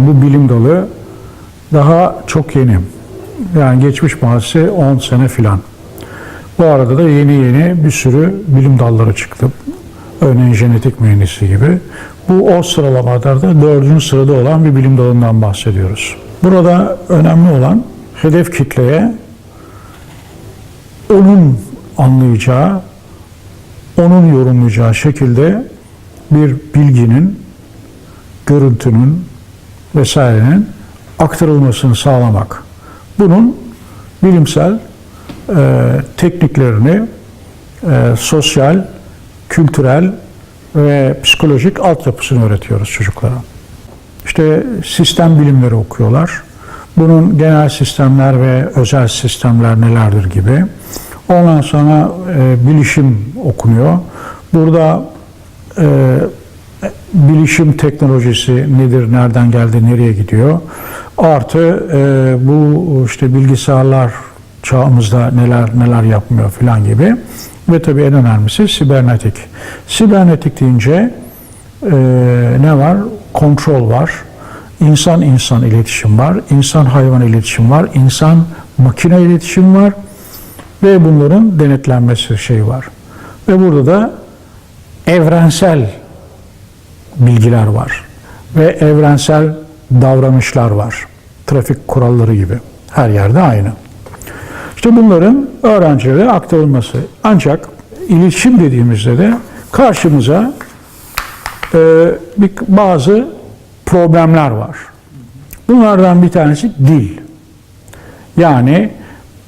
Bu bilim dalı daha çok yeni. Yani geçmiş mahallesi 10 sene filan. Bu arada da yeni yeni bir sürü bilim dalları çıktı. Örneğin genetik mühendisi gibi. Bu o sıralamalarda dördüncü sırada olan bir bilim dalından bahsediyoruz. Burada önemli olan hedef kitleye onun anlayacağı, onun yorumlayacağı şekilde bir bilginin, görüntünün vesairenin aktarılmasını sağlamak. Bunun bilimsel e, tekniklerini e, sosyal, kültürel ve psikolojik altyapısını öğretiyoruz çocuklara. İşte sistem bilimleri okuyorlar. Bunun genel sistemler ve özel sistemler nelerdir gibi. Ondan sonra e, bilişim okunuyor. Burada e, bilişim teknolojisi nedir, nereden geldi, nereye gidiyor. Artı e, bu işte bilgisayarlar çağımızda neler neler yapmıyor filan gibi. Ve tabii en önemlisi sibernetik. Sibernetik deyince e, ne var? Kontrol var. İnsan insan iletişim var. insan hayvan iletişim var. insan makine iletişim var. Ve bunların denetlenmesi şey var. Ve burada da evrensel bilgiler var. Ve evrensel davranışlar var. Trafik kuralları gibi. Her yerde aynı. İşte bunların öğrencilere aktarılması. Ancak iletişim dediğimizde de karşımıza e, bir, bazı problemler var. Bunlardan bir tanesi dil. Yani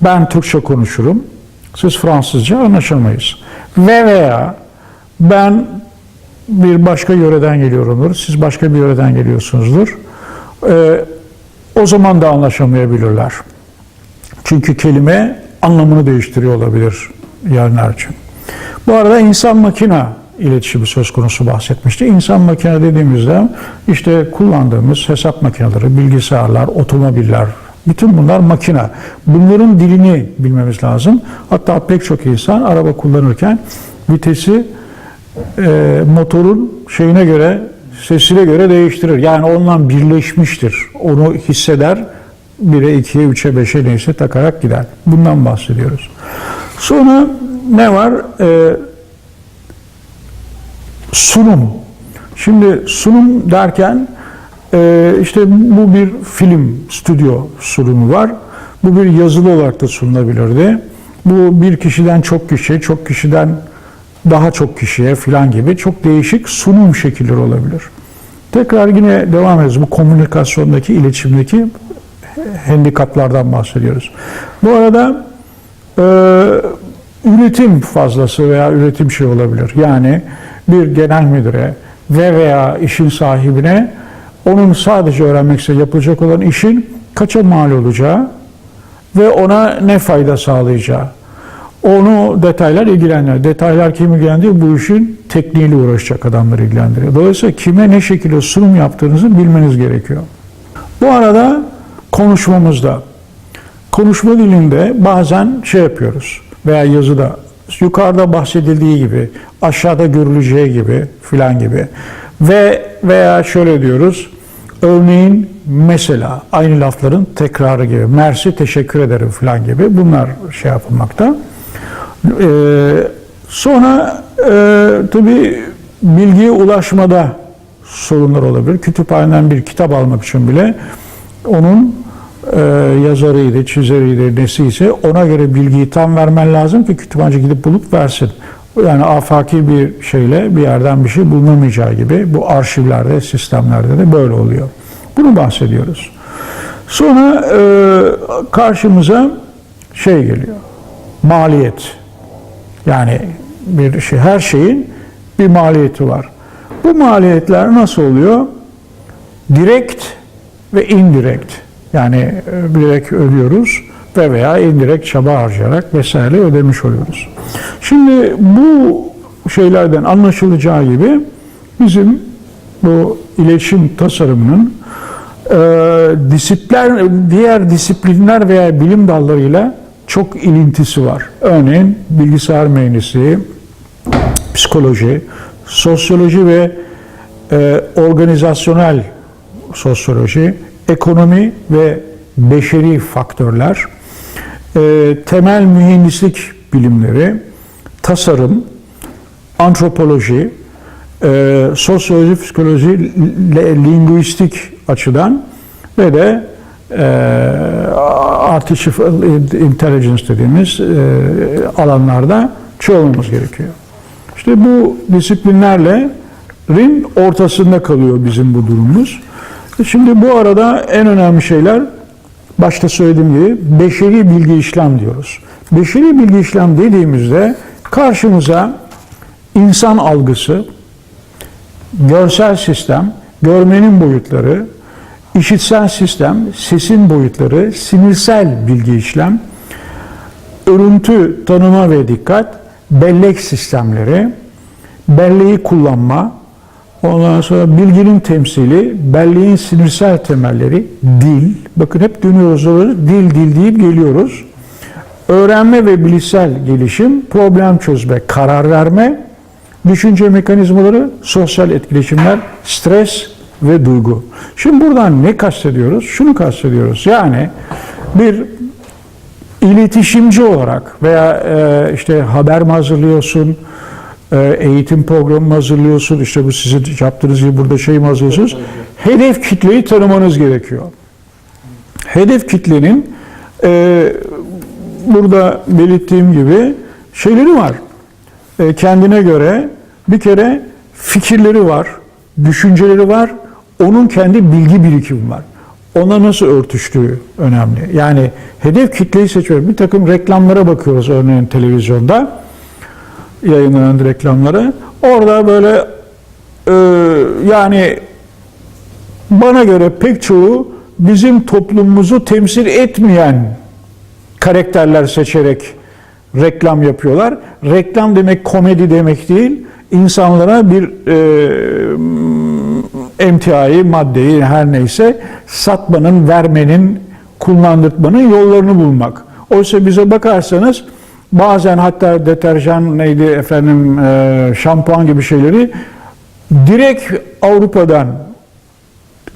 ben Türkçe konuşurum, siz Fransızca anlaşamayız. Ve veya ben bir başka yöreden geliyorumdur, siz başka bir yöreden geliyorsunuzdur. Ee, o zaman da anlaşamayabilirler. Çünkü kelime anlamını değiştiriyor olabilir yerler için. Bu arada insan makina iletişimi söz konusu bahsetmişti. İnsan makine dediğimizde işte kullandığımız hesap makineleri, bilgisayarlar, otomobiller, bütün bunlar makine. Bunların dilini bilmemiz lazım. Hatta pek çok insan araba kullanırken vitesi e, motorun şeyine göre, sesine göre değiştirir. Yani onunla birleşmiştir. Onu hisseder. 1'e, 2'ye, 3'e, 5'e neyse takarak gider. Bundan bahsediyoruz. Sonra ne var? E, sunum. Şimdi sunum derken e, işte bu bir film stüdyo sunumu var. Bu bir yazılı olarak da sunulabilirdi. Bu bir kişiden çok kişiye, çok kişiden daha çok kişiye filan gibi çok değişik sunum şekilleri olabilir. Tekrar yine devam ediyoruz. Bu komünikasyondaki, iletişimdeki handikaplardan bahsediyoruz. Bu arada e, üretim fazlası veya üretim şey olabilir. Yani bir genel müdüre ve veya işin sahibine onun sadece öğrenmek için yapılacak olan işin kaça mal olacağı ve ona ne fayda sağlayacağı. Onu detaylar ilgilendiriyor. Detaylar kimi ilgilendiriyor? Bu işin tekniğiyle uğraşacak adamları ilgilendiriyor. Dolayısıyla kime ne şekilde sunum yaptığınızı bilmeniz gerekiyor. Bu arada konuşmamızda, konuşma dilinde bazen şey yapıyoruz veya yazıda yukarıda bahsedildiği gibi, aşağıda görüleceği gibi filan gibi ve veya şöyle diyoruz, örneğin mesela aynı lafların tekrarı gibi, mersi teşekkür ederim filan gibi bunlar şey yapılmakta. Ee, sonra e, tabii bilgiye ulaşmada sorunlar olabilir. Kütüphaneden bir kitap almak için bile onun e, yazarıydı, çizeriydi, nesiyse ona göre bilgiyi tam vermen lazım ki kütüphaneci gidip bulup versin. Yani afaki bir şeyle bir yerden bir şey bulunamayacağı gibi bu arşivlerde, sistemlerde de böyle oluyor. Bunu bahsediyoruz. Sonra e, karşımıza şey geliyor. Maliyet. Yani bir şey, her şeyin bir maliyeti var. Bu maliyetler nasıl oluyor? Direkt ve indirekt. Yani direkt ödüyoruz ve veya indirekt çaba harcayarak vesaire ödemiş oluyoruz. Şimdi bu şeylerden anlaşılacağı gibi bizim bu iletişim tasarımının e, disiplinler, diğer disiplinler veya bilim dallarıyla çok ilintisi var. Örneğin bilgisayar mühendisliği, psikoloji, sosyoloji ve e, organizasyonel sosyoloji, ekonomi ve beşeri faktörler, e, temel mühendislik bilimleri, tasarım, antropoloji, e, sosyoloji, psikoloji, linguistik açıdan ve de e, artificial intelligence dediğimiz e, alanlarda çoğalmamız gerekiyor. İşte bu disiplinlerlerin ortasında kalıyor bizim bu durumumuz. Şimdi bu arada en önemli şeyler başta söylediğim gibi beşeri bilgi işlem diyoruz. Beşeri bilgi işlem dediğimizde karşımıza insan algısı, görsel sistem, görmenin boyutları, işitsel sistem, sesin boyutları, sinirsel bilgi işlem, örüntü tanıma ve dikkat, bellek sistemleri, belleği kullanma, ondan sonra bilginin temsili, belleğin sinirsel temelleri, dil, bakın hep dönüyoruz dil dil deyip geliyoruz. Öğrenme ve bilişsel gelişim, problem çözme, karar verme, düşünce mekanizmaları, sosyal etkileşimler, stres ve duygu. Şimdi buradan ne kastediyoruz? Şunu kastediyoruz. Yani bir iletişimci olarak veya e, işte haber mi hazırlıyorsun, e, eğitim programı mı hazırlıyorsun, işte bu sizin yaptığınız gibi burada şey mi hazırlıyorsunuz? Hedef kitleyi tanımanız gerekiyor. Hedef kitlenin e, burada belirttiğim gibi şeyleri var. Kendine göre bir kere fikirleri var, düşünceleri var, onun kendi bilgi birikimi var. Ona nasıl örtüştüğü önemli. Yani hedef kitleyi seçiyoruz. Bir takım reklamlara bakıyoruz örneğin televizyonda yayınlanan reklamlara. Orada böyle e, yani bana göre pek çoğu bizim toplumumuzu temsil etmeyen karakterler seçerek reklam yapıyorlar. Reklam demek komedi demek değil. İnsanlara bir e, emtiayı, maddeyi her neyse satmanın, vermenin, kullandırmanın yollarını bulmak. Oysa bize bakarsanız bazen hatta deterjan neydi efendim e, şampuan gibi şeyleri direkt Avrupa'dan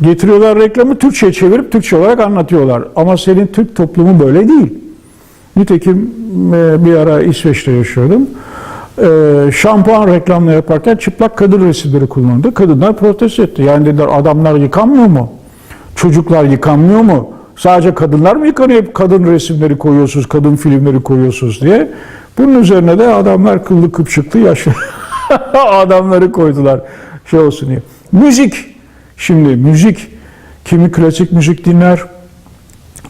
getiriyorlar reklamı Türkçe'ye çevirip Türkçe olarak anlatıyorlar. Ama senin Türk toplumu böyle değil. Nitekim e, bir ara İsveç'te yaşıyordum. E, şampuan reklamını yaparken çıplak kadın resimleri kullanıldı. Kadınlar protesto etti. Yani dediler adamlar yıkanmıyor mu? Çocuklar yıkanmıyor mu? Sadece kadınlar mı yıkanıyor? Kadın resimleri koyuyorsunuz, kadın filmleri koyuyorsunuz diye. Bunun üzerine de adamlar kıllı kıpçıklı yaşlı adamları koydular şey olsun diye. Müzik. Şimdi müzik. Kimi klasik müzik dinler,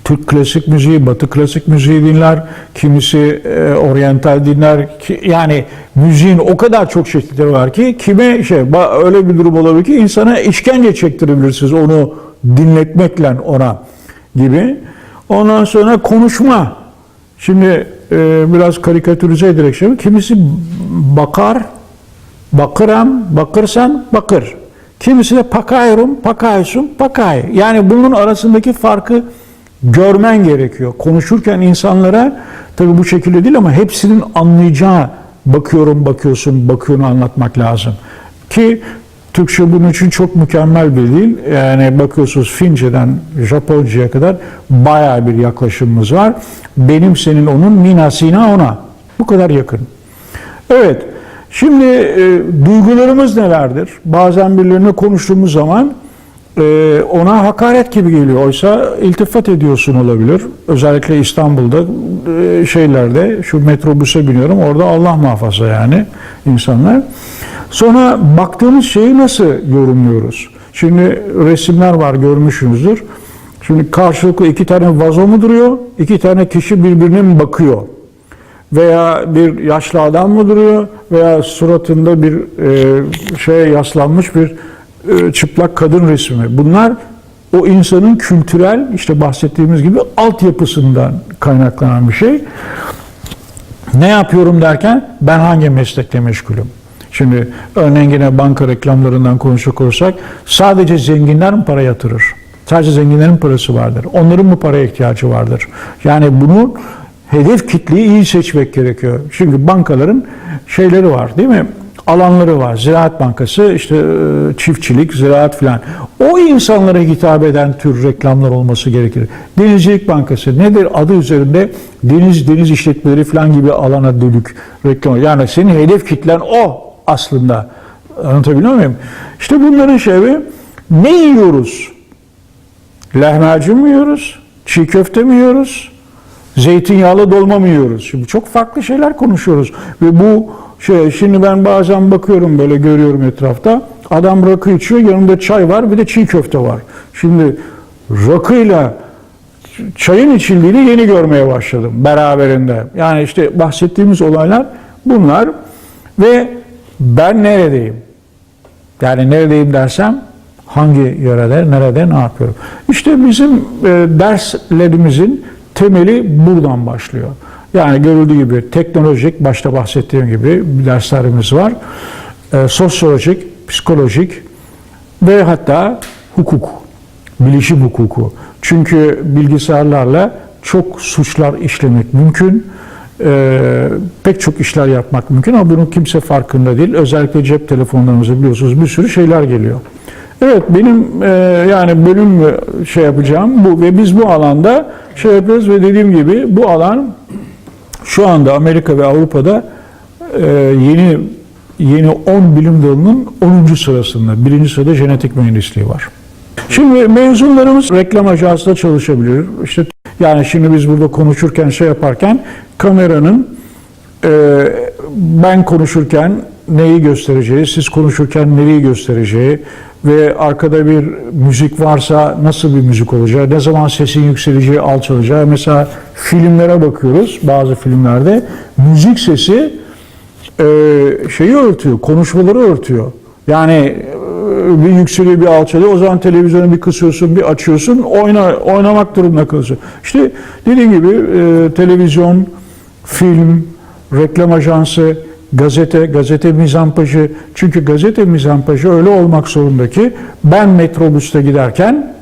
Türk klasik müziği, Batı klasik müziği dinler, kimisi e, oryantal dinler. Ki, yani müziğin o kadar çok çeşitleri var ki kime şey öyle bir durum olabilir ki insana işkence çektirebilirsiniz onu dinletmekle ona gibi. Ondan sonra konuşma. Şimdi e, biraz karikatürize ederek şey kimisi bakar, bakıram, bakırsan bakır. Kimisi de pakayrum, pakaysun, pakay. Yani bunun arasındaki farkı görmen gerekiyor. Konuşurken insanlara tabii bu şekilde değil ama hepsinin anlayacağı bakıyorum, bakıyorsun, bakıyorunu anlatmak lazım. Ki Türkçe bunun için çok mükemmel bir dil. Yani bakıyorsunuz Fince'den Japonca'ya kadar bayağı bir yaklaşımımız var. Benim senin onun minasina ona. Bu kadar yakın. Evet. Şimdi e, duygularımız nelerdir? Bazen birilerine konuştuğumuz zaman e, ona hakaret gibi geliyor. Oysa iltifat ediyorsun olabilir. Özellikle İstanbul'da e, şeylerde şu metrobüse biniyorum. Orada Allah muhafaza yani insanlar. Sonra baktığımız şeyi nasıl yorumluyoruz? Şimdi resimler var görmüşsünüzdür. Şimdi karşılıklı iki tane vazo mu duruyor? İki tane kişi birbirine mi bakıyor? Veya bir yaşlı adam mı duruyor? Veya suratında bir e, şeye yaslanmış bir çıplak kadın resmi. Bunlar o insanın kültürel işte bahsettiğimiz gibi altyapısından kaynaklanan bir şey. Ne yapıyorum derken ben hangi meslekte meşgulüm? Şimdi örneğin yine banka reklamlarından konuşacak olursak sadece zenginler mi para yatırır? Sadece zenginlerin parası vardır. Onların mı paraya ihtiyacı vardır? Yani bunu hedef kitleyi iyi seçmek gerekiyor. Çünkü bankaların şeyleri var değil mi? Alanları var. Ziraat Bankası, işte e, çiftçilik, ziraat filan. O insanlara hitap eden tür reklamlar olması gerekir. Denizcilik Bankası nedir? Adı üzerinde deniz deniz işletmeleri filan gibi alana dönük reklam. Yani senin hedef kitlen o aslında. Anlatabiliyor muyum? İşte bunların şeyi ne yiyoruz? Lahmacun mu yiyoruz? Çiğ köfte mi yiyoruz? Zeytinyağlı dolma mı yiyoruz? Şimdi çok farklı şeyler konuşuyoruz. Ve bu şey, şimdi ben bazen bakıyorum böyle görüyorum etrafta. Adam rakı içiyor, yanında çay var, bir de çiğ köfte var. Şimdi rakıyla çayın içildiğini yeni görmeye başladım beraberinde. Yani işte bahsettiğimiz olaylar bunlar ve ben neredeyim? Yani neredeyim dersem hangi yörede, nerede, ne yapıyorum? İşte bizim e, derslerimizin temeli buradan başlıyor. Yani görüldüğü gibi teknolojik, başta bahsettiğim gibi derslerimiz var. E, sosyolojik, psikolojik ve hatta hukuk, bilişim hukuku. Çünkü bilgisayarlarla çok suçlar işlemek mümkün. Ee, pek çok işler yapmak mümkün ama bunun kimse farkında değil. Özellikle cep telefonlarımızı biliyorsunuz bir sürü şeyler geliyor. Evet benim e, yani bölüm e, şey yapacağım bu ve biz bu alanda şey yapıyoruz ve dediğim gibi bu alan şu anda Amerika ve Avrupa'da e, yeni yeni 10 bilim dalının 10. sırasında. Birinci sırada genetik mühendisliği var. Şimdi mezunlarımız reklam ajansında çalışabilir. İşte yani şimdi biz burada konuşurken şey yaparken kameranın e, ben konuşurken neyi göstereceği, siz konuşurken nereyi göstereceği ve arkada bir müzik varsa nasıl bir müzik olacağı, ne zaman sesin yükseleceği, alçalacağı. Mesela filmlere bakıyoruz bazı filmlerde müzik sesi e, şeyi örtüyor, konuşmaları örtüyor. Yani e, bir yükseliyor bir alçalıyor. O zaman televizyonu bir kısıyorsun, bir açıyorsun, oyna, oynamak durumunda kalıyorsun. İşte dediğim gibi e, televizyon, film, reklam ajansı, gazete, gazete mizampajı. Çünkü gazete mizampajı öyle olmak zorunda ki ben metrobüste giderken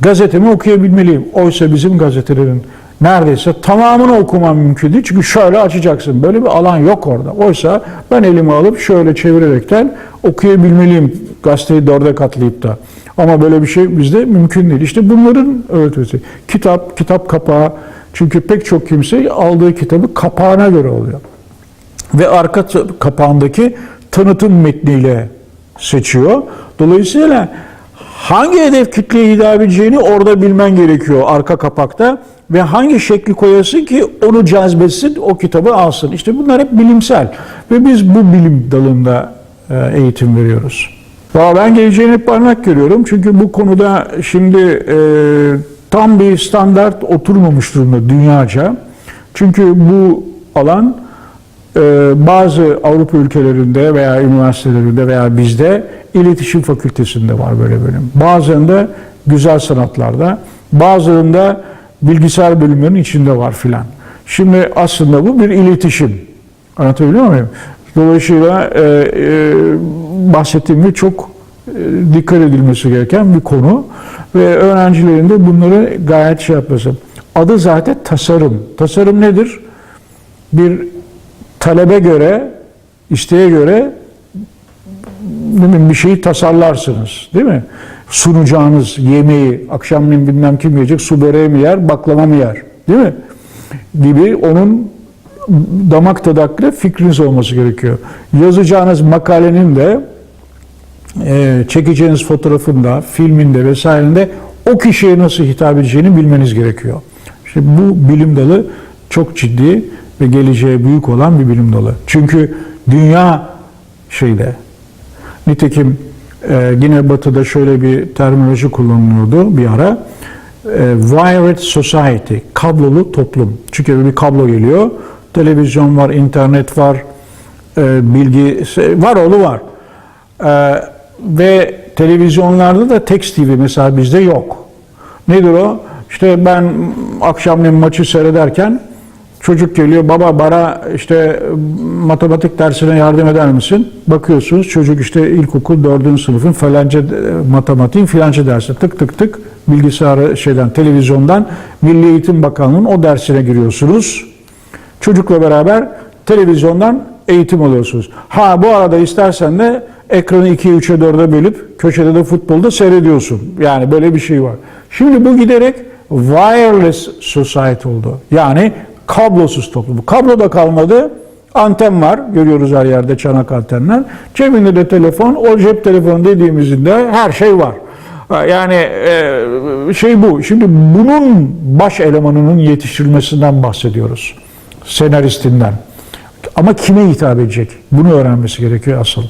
gazetemi okuyabilmeliyim. Oysa bizim gazetelerin neredeyse tamamını okumam mümkün değil. Çünkü şöyle açacaksın. Böyle bir alan yok orada. Oysa ben elimi alıp şöyle çevirerekten okuyabilmeliyim gazeteyi dörde katlayıp da. Ama böyle bir şey bizde mümkün değil. İşte bunların öğretisi. Kitap, kitap kapağı. Çünkü pek çok kimse aldığı kitabı kapağına göre oluyor. Ve arka kapağındaki tanıtım metniyle seçiyor. Dolayısıyla hangi hedef kitleye hitap edeceğini orada bilmen gerekiyor arka kapakta ve hangi şekli koyasın ki onu cezbetsin, o kitabı alsın. İşte bunlar hep bilimsel ve biz bu bilim dalında e, eğitim veriyoruz. Valla ben geleceğine parmak görüyorum çünkü bu konuda şimdi e, tam bir standart oturmamış durumda dünyaca. Çünkü bu alan bazı Avrupa ülkelerinde veya üniversitelerinde veya bizde iletişim fakültesinde var böyle bölüm. Bazılarında güzel sanatlarda, bazılarında bilgisayar bölümlerinin içinde var filan. Şimdi aslında bu bir iletişim. Anlatabiliyor muyum? Dolayısıyla e, e, bahsettiğim gibi çok e, dikkat edilmesi gereken bir konu ve öğrencilerin de bunları gayet şey yapması. Adı zaten tasarım. Tasarım nedir? Bir talebe göre, isteğe göre bir şeyi tasarlarsınız. Değil mi? Sunacağınız yemeği, akşamleyin bilmem kim yiyecek, su böreği mi yer, baklava mı yer? Değil mi? Gibi onun damak tadaklı fikriniz olması gerekiyor. Yazacağınız makalenin de e, çekeceğiniz fotoğrafında, filminde vesairinde o kişiye nasıl hitap edeceğini bilmeniz gerekiyor. İşte bu bilim dalı çok ciddi ve geleceğe büyük olan bir bilim dalı. Çünkü dünya şeyde, nitekim e, yine batıda şöyle bir terminoloji kullanılıyordu bir ara. E, wired society, kablolu toplum. Çünkü bir kablo geliyor, televizyon var, internet var, e, bilgi, var oğlu var. E, ve televizyonlarda da Text TV mesela bizde yok. Nedir o? İşte ben akşamleyin maçı seyrederken çocuk geliyor baba bana işte matematik dersine yardım eder misin? Bakıyorsunuz çocuk işte ilkokul dördüncü sınıfın falanca matematiğin filanca dersi tık tık tık bilgisayarı şeyden televizyondan Milli Eğitim Bakanlığı'nın o dersine giriyorsunuz. Çocukla beraber televizyondan eğitim alıyorsunuz. Ha bu arada istersen de ekranı 2'ye 3'e 4'e bölüp köşede de futbolda seyrediyorsun. Yani böyle bir şey var. Şimdi bu giderek wireless society oldu. Yani kablosuz toplum. Kablo da kalmadı. Anten var. Görüyoruz her yerde çanak antenler. Cebinde de telefon. O cep telefonu dediğimizde her şey var. Yani e, şey bu. Şimdi bunun baş elemanının yetiştirilmesinden bahsediyoruz. Senaristinden. Ama kime hitap edecek? Bunu öğrenmesi gerekiyor asıl.